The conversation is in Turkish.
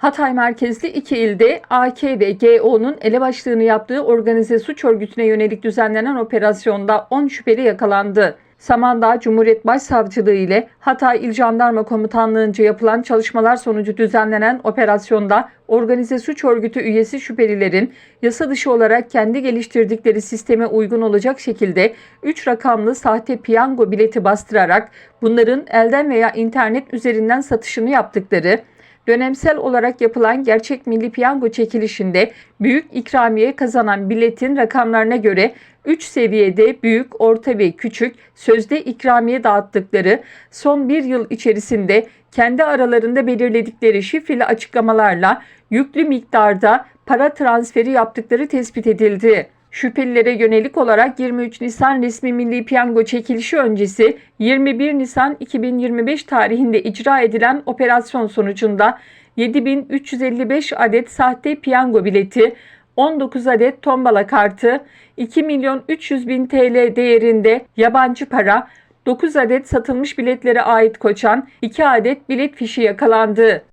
Hatay merkezli iki ilde AK ve GO'nun elebaşlığını yaptığı organize suç örgütüne yönelik düzenlenen operasyonda 10 şüpheli yakalandı. Samandağ Cumhuriyet Başsavcılığı ile Hatay İl Jandarma Komutanlığı'nca yapılan çalışmalar sonucu düzenlenen operasyonda organize suç örgütü üyesi şüphelilerin yasa dışı olarak kendi geliştirdikleri sisteme uygun olacak şekilde 3 rakamlı sahte piyango bileti bastırarak bunların elden veya internet üzerinden satışını yaptıkları, dönemsel olarak yapılan gerçek milli piyango çekilişinde büyük ikramiye kazanan biletin rakamlarına göre 3 seviyede büyük, orta ve küçük sözde ikramiye dağıttıkları son bir yıl içerisinde kendi aralarında belirledikleri şifreli açıklamalarla yüklü miktarda para transferi yaptıkları tespit edildi. Şüphelilere yönelik olarak 23 Nisan resmi milli piyango çekilişi öncesi 21 Nisan 2025 tarihinde icra edilen operasyon sonucunda 7355 adet sahte piyango bileti, 19 adet tombala kartı, 2 milyon 300 bin TL değerinde yabancı para, 9 adet satılmış biletlere ait koçan, 2 adet bilet fişi yakalandı.